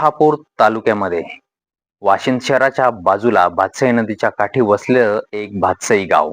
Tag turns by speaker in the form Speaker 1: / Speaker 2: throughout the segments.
Speaker 1: शहापूर तालुक्यामध्ये. वाशिंद शहराच्या बाजूला भातसई नदीच्या काठी वसलेलं एक भातसई गाव.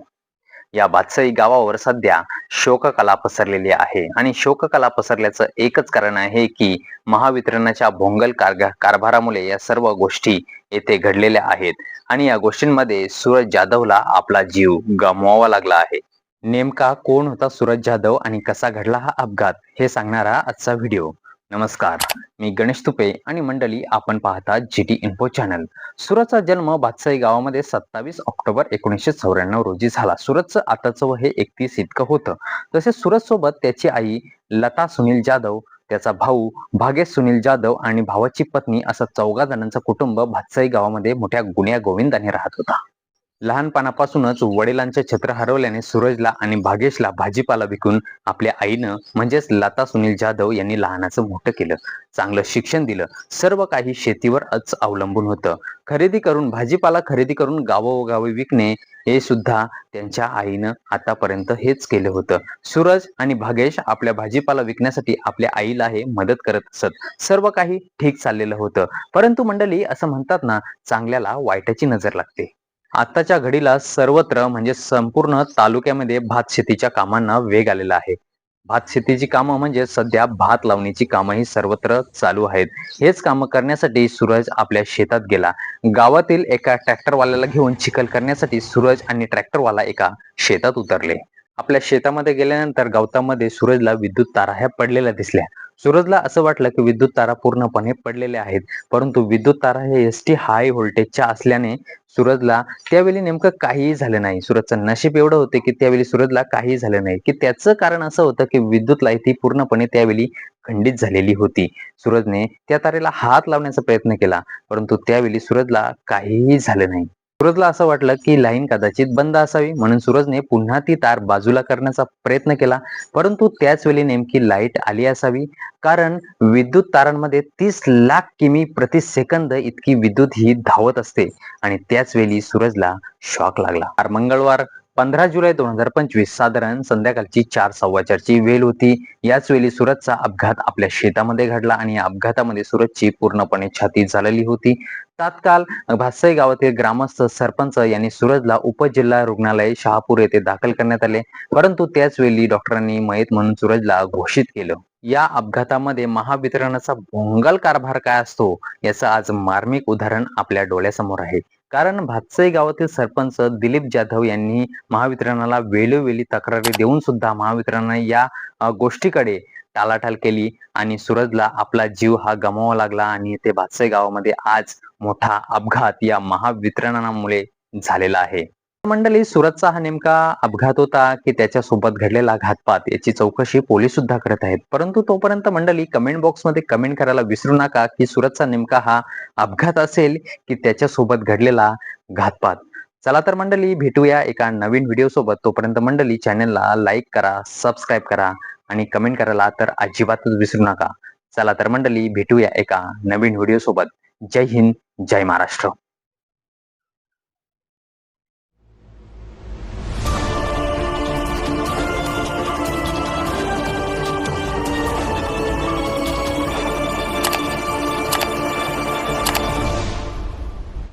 Speaker 1: या भातसई गावावर सध्या शोककला पसरलेली आहे आणि शोककला पसरल्याचं एकच कारण आहे की महावितरणाच्या भोंगल कारगा कारभारामुळे या सर्व गोष्टी येथे घडलेल्या आहेत आणि या गोष्टींमध्ये सूरज जाधवला आपला जीव गमवावा लागला आहे. नेमका कोण होता सूरज जाधव आणि कसा घडला हा अपघात हे सांगणारा आजचा व्हिडिओ. नमस्कार. मी गणेश तुपे आणि मंडळी आपण पाहता जी टी इन्फो चॅनल सुरतचा जन्म बादसाई गावामध्ये सत्तावीस ऑक्टोबर एकोणीसशे चौऱ्याण्णव रोजी झाला. सुरतचं आताचं वय हे एकतीस इतकं होतं. तसेच सुरत सोबत त्याची आई लता सुनील जाधव त्याचा भाऊ भागेश सुनील जाधव आणि भावाची पत्नी असं चौघा जणांचं कुटुंब भातसाई गावामध्ये मोठ्या गुन्ह्या गोविंदाने राहत होता. लहानपणापासूनच वडिलांचे छत्र हरवल्याने सूरजला आणि भागेशला भाजीपाला विकून आपल्या आईनं म्हणजेच लता सुनील जाधव यांनी लहानाचं मोठं केलं. चांगलं शिक्षण दिलं. सर्व काही शेतीवरच अवलंबून होतं. खरेदी करून भाजीपाला खरेदी करून गावोगावी विकणे हे सुद्धा त्यांच्या आईनं आतापर्यंत हेच केलं होतं. सूरज आणि भागेश आपल्या भाजीपाला विकण्यासाठी आपल्या आईला हे मदत करत असत. सर्व काही ठीक चाललेलं होतं. परंतु मंडळी असं म्हणतात ना चांगल्याला वाईटाची नजर लागते. आताच्या घडीला सर्वत्र म्हणजे संपूर्ण तालुक्यामध्ये भात शेतीच्या कामांना वेग आलेला आहे. भात शेतीची कामं म्हणजे सध्या भात लावणीची कामंही सर्वत्र चालू आहेत. हेच कामं करण्यासाठी सूरज आपल्या शेतात गेला. गावातील एका ट्रॅक्टरवाल्याला घेऊन चिखल करण्यासाठी सूरज आणि ट्रॅक्टरवाला एका शेतात उतरले. आपल्या शेतामध्ये गेल्यानंतर गवतामध्ये सूरजला विद्युत तारा ह्या पडलेल्या दिसल्या. सूरजला असं वाटलं की विद्युत तारा पूर्णपणे पडलेल्या आहेत. परंतु विद्युत तारा हे एस टी हाय व्होल्टेजच्या असल्याने सूरजला त्यावेळी नेमकं काहीही झालं नाही. सूरजचं नशीब एवढं होते की त्यावेळी सूरजला काहीही झालं नाही. की त्याचं कारण असं होतं की विद्युत लाइट ही पूर्णपणे त्यावेळी खंडित झालेली होती. सूरजने त्या तारेला हात लावण्याचा प्रयत्न केला परंतु त्यावेळी सूरजला काहीही झालं नाही. सूरजला असं वाटलं की लाईन कदाचित बंद असावी म्हणून सूरजने पुन्हा ती तार बाजूला करण्याचा प्रयत्न केला. परंतु त्याच वेळी नेमकी लाइट आली असावी. कारण विद्युत तारांमध्ये तीस लाख किमी प्रति सेकंद इतकी विद्युत ही धावत असते. आणि त्याच वेळी सूरजला शॉक लागला. मंगळवार पंधरा जुलै दोन हजार पंचवीस साधारण संध्याकाळची चार सव्वाचारची वेळ होती. याच वेळी सुरतचा अपघात आपल्या शेतामध्ये घडला आणि या अपघातामध्ये सुरतची पूर्णपणे छाती झालेली होती. तात्काळ भातसाई गावातील ग्रामस्थ सरपंच यांनी सूरजला उपजिल्हा रुग्णालय शहापूर येथे दाखल करण्यात आले. परंतु त्याच वेळी डॉक्टरांनी मयत म्हणून सूरजला घोषित केलं. या अपघातामध्ये महावितरणाचा भोंगल कारभार काय असतो याचं आज मार्मिक उदाहरण आपल्या डोळ्यासमोर आहे. कारण भातसई गावातील सरपंच दिलीप जाधव यांनी महावितरणाला वेळोवेळी तक्रारी देऊन सुद्धा महावितरणाने या गोष्टीकडे टालाटाल केली आणि सूरजला आपला जीव हा गमावा लागला आणि ते भातसई गावामध्ये आज मोठा अपघात या महावितरणामुळे झालेला आहे. मंडळी सुरतचा हा नेमका अपघात होता की त्याच्यासोबत घडलेला घातपात याची चौकशी पोलीस सुद्धा करत आहेत. परंतु तोपर्यंत मंडळी कमेंट बॉक्समध्ये कमेंट करायला विसरू नका की सुरतचा नेमका हा अपघात असेल की त्याच्यासोबत घडलेला घातपात. चला तर मंडळी भेटूया एका नवीन व्हिडिओ सोबत. तोपर्यंत मंडळी चॅनलला लाईक करा सबस्क्राईब करा आणि कमेंट करायला तर अजिबातच विसरू नका. चला तर मंडळी भेटूया एका नवीन व्हिडिओ सोबत. जय हिंद जय महाराष्ट्र.